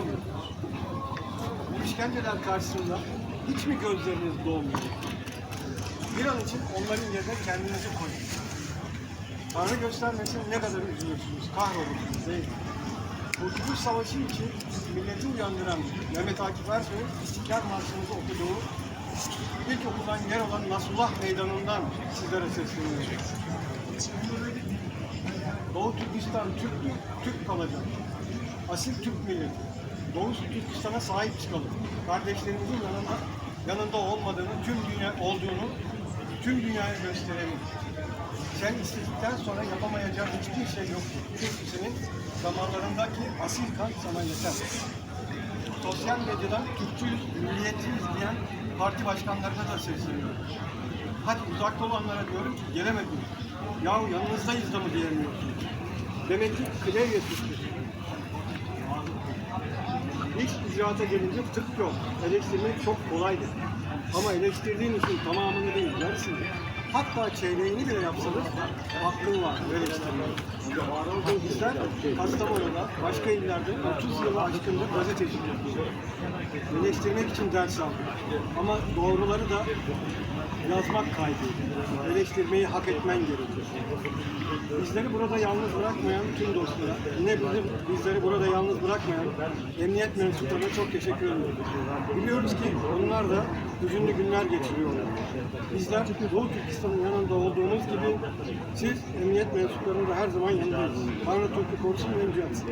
anlatamıyorsunuz. Bu işkenceler karşısında hiç mi gözleriniz dolmuyor? Bir an için onların yerine kendinizi koyun. Tanrı göstermesin ne kadar üzülürsünüz, kahrolursunuz değil mi? Kurtuluş Savaşı için milleti uyandıran Mehmet Akif Ersoy'un İstiklal Marşı'nızı okuduğu ilk okulan yer olan Nasrullah Meydanı'ndan sizlere sesleniyorum. Doğu Türkistan Türktür, Türk kalacak. Asil Türk milleti. Doğu Türkistan'a sahip çıkalım. Kardeşlerimizin yanında, yanında olmadığını, tüm dünya olduğunu tüm dünyaya gösterelim. Sen istedikten sonra yapamayacağın hiçbir şey yoktur. Çünkü senin zamanlarındaki asil kan sana yeter. Sosyal medyadan Türkçüyüz, milliyetçiyiz diyen parti başkanlarına da sesleniyorum. Hadi uzakta olanlara diyorum ki gelemediniz. Yahu yanınızdayız da mı diyemiyorsunuz? Demek ki klavye Türkçüsü. İcraata gelince tık yok. Eleştirmek çok kolaydır. Ama eleştirdiğin için tamamını değil, yarısını. Hatta çeyreğini bile yapsanız hakkın var eleştirmeye. Bizler Kastamonu'da, başka illerde 30 yılı aşkındır gazetecilik yapıyoruz. Eleştirmek için ders aldık. Ama doğruları da yazmak kaydıydı. Eleştirmeyi hak etmen gerekiyor. Bizleri burada yalnız bırakmayan tüm dostlara, yine bizim bizleri burada yalnız bırakmayan emniyet mensuplarına çok teşekkür ediyorum. Biliyoruz ki onlar da hüzünlü günler geçiriyorlar. Bizler Doğu Türkistan'ın yanında olduğumuz gibi siz emniyet mensuplarının da her zaman yanındayız. Tanrı Türk'ü korusun ve yüceltsin.